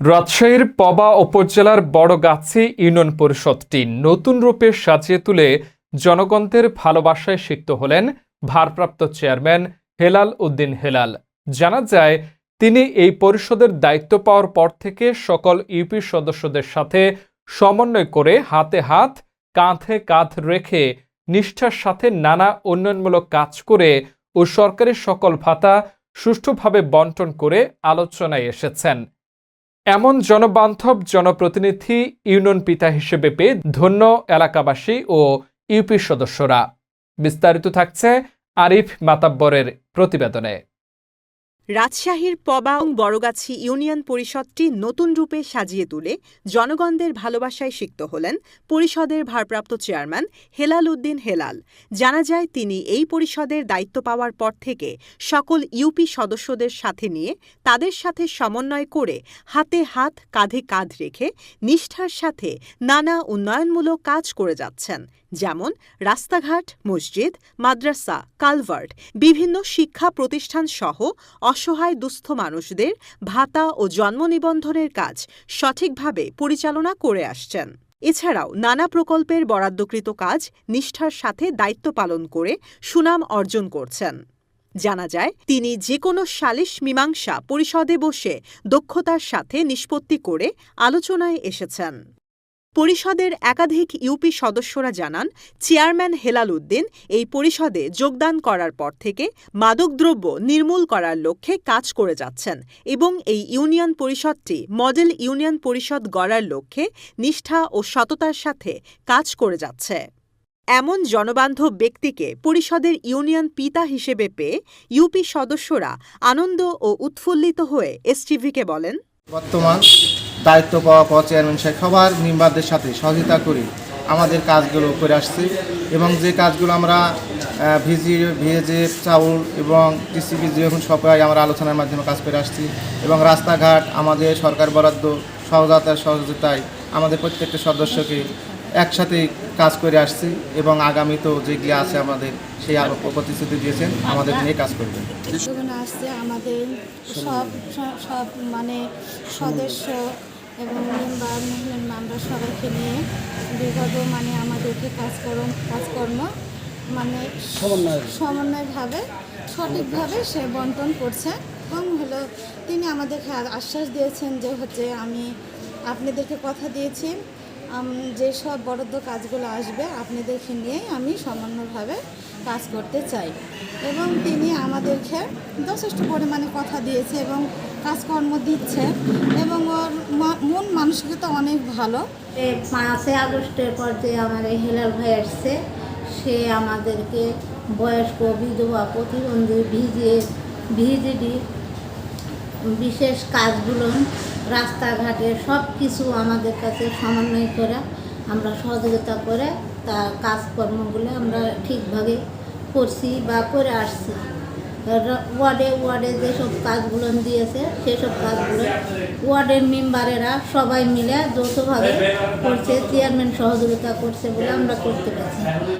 রাজশাহীর পবা উপজেলার বড়গাছি ইউনিয়ন পরিষদটি নতুন রূপে সাজিয়ে তুলে জনগণদের ভালোবাসায় সিক্ত হলেন ভারপ্রাপ্ত চেয়ারম্যান হেলাল উদ্দিন হেলাল। জানা যায়, তিনি এই পরিষদের দায়িত্ব পাওয়ার পর থেকে সকল ইউপি সদস্যদের সাথে সমন্বয় করে হাতে হাত, কাঁধে কাঁধ রেখে নিষ্ঠার সাথে নানা উন্নয়নমূলক কাজ করে ও সরকারি সকল ভাতা সুষ্ঠুভাবে বন্টন করে আলোচনায় এসেছেন। এমন জনবান্ধব জনপ্রতিনিধি ইউনিয়ন পিতা হিসেবে পেয়ে ধন্য এলাকাবাসী ও ইউপি সদস্যরা। বিস্তারিত থাকছে আরিফ মাতাব্বরের প্রতিবেদনে। রাজশাহীর পবা ও বড়গাছি ইউনিয়ন পরিষদটি নতুন রূপে সাজিয়ে তুলে জনগণদের ভালোবাসায় সিক্ত হলেন পরিষদের ভারপ্রাপ্ত চেয়ারম্যান হেলাল উদ্দিন হেলাল। জানা যায়, তিনি এই পরিষদের দায়িত্ব পাওয়ার পর থেকে সকল ইউপি সদস্যদের সাথে নিয়ে তাদের সাথে সমন্বয় করে হাতে হাত, কাঁধে কাঁধ রেখে নিষ্ঠার সাথে নানা উন্নয়নমূলক কাজ করে যাচ্ছেন। যেমন রাস্তাঘাট, মসজিদ, মাদ্রাসা, কালভার্ট, বিভিন্ন শিক্ষা প্রতিষ্ঠান সহ অসহায় দুস্থ মানুষদের ভাতা ও জন্ম নিবন্ধনের কাজ সঠিকভাবে পরিচালনা করে আসছেন। এছাড়াও নানা প্রকল্পের বরাদ্দকৃত কাজ নিষ্ঠার সাথে দায়িত্ব পালন করে সুনাম অর্জন করছেন। জানা যায়, তিনি যে কোনো সালিশ মীমাংসা পরিষদে বসে দক্ষতার সাথে নিষ্পত্তি করে আলোচনায় এসেছেন। পরিষদের একাধিক ইউপি সদস্যরা জানান, চেয়ারম্যান হেলাল উদ্দিন এই পরিষদে যোগদান করার পর থেকে মাদকদ্রব্য নির্মূল করার লক্ষ্যে কাজ করে যাচ্ছেন এবং এই ইউনিয়ন পরিষদটি মডেল ইউনিয়ন পরিষদ গড়ার লক্ষ্যে নিষ্ঠা ও সততার সাথে কাজ করে যাচ্ছে। এমন জনবান্ধব ব্যক্তিকে পরিষদের ইউনিয়ন পিতা হিসেবে পেয়ে ইউপি সদস্যরা আনন্দ ও উৎফুল্লিত হয়ে এসটিভিকে বলেন, বর্তমান দায়িত্ব পাওয়া পর চেয়ারম্যান সাহেব সবার মেম্বারদের সাথে সহযোগিতা করে আমাদের কাজগুলো করে আসছি এবং যে কাজগুলো আমরা ভিজি ভিজে চাউল এবং টিসিবি যখন সবাই আমরা আলোচনার মাধ্যমে কাজ করে আসছি এবং রাস্তাঘাট, আমাদের সরকার বরাদ্দ সহযোগিতার সহযোগিতায় আমাদের প্রত্যেকটা সদস্যকে একসাথে কাজ করে আসছি এবং আগামীতেও যেগুলি আছে আমাদের সেই আরও প্রতিশ্রুতি দিয়েছেন, আমাদের নিয়ে কাজ করবেন। আসছে আমাদের সব সব মানে সদস্য এবং মেম্বার মুসলিম আমরা সবাইকে নিয়ে বিগত মানে আমাদেরকে কাজকর্ম কাজকর্ম মানে সমন্বয়ভাবে সঠিকভাবে সে বন্টন করছে এবং হলো তিনি আমাদেরকে আশ্বাস দিয়েছেন যে হচ্ছে আমি আপনাদেরকে কথা দিয়েছি। যেসব বরাদ্দ কাজগুলো আসবে আপনাদেরকে নিয়েই আমি সমন্বয়ভাবে কাজ করতে চাই। এবং তিনি আমাদেরকে যথেষ্ট পরিমাণে কথা দিয়েছে এবং কাজকর্ম দিচ্ছে এবং ওর মন মানসিকতা অনেক ভালো। পাঁচই আগস্টের পর যে আমার এই হেলাল ভাই আসছে, সে আমাদেরকে বয়স্ক বিধবা প্রতিবন্ধী ভিজে, ভিজিডি বিশেষ কাজগুলো, রাস্তাঘাটে সব কিছু আমাদের কাছে সমন্বয় করে আমরা সহযোগিতা করে তার কাজকর্মগুলো আমরা ঠিকভাবে করছি বা করে আসছি। ওয়ার্ডে ওয়ার্ডে যেসব কাজগুলো দিয়েছে, সেসব কাজগুলো ওয়ার্ডের মেম্বারেরা সবাই মিলে যৌথভাবে করছে, চেয়ারম্যান সহযোগিতা করছে বলে আমরা করতে পারছি।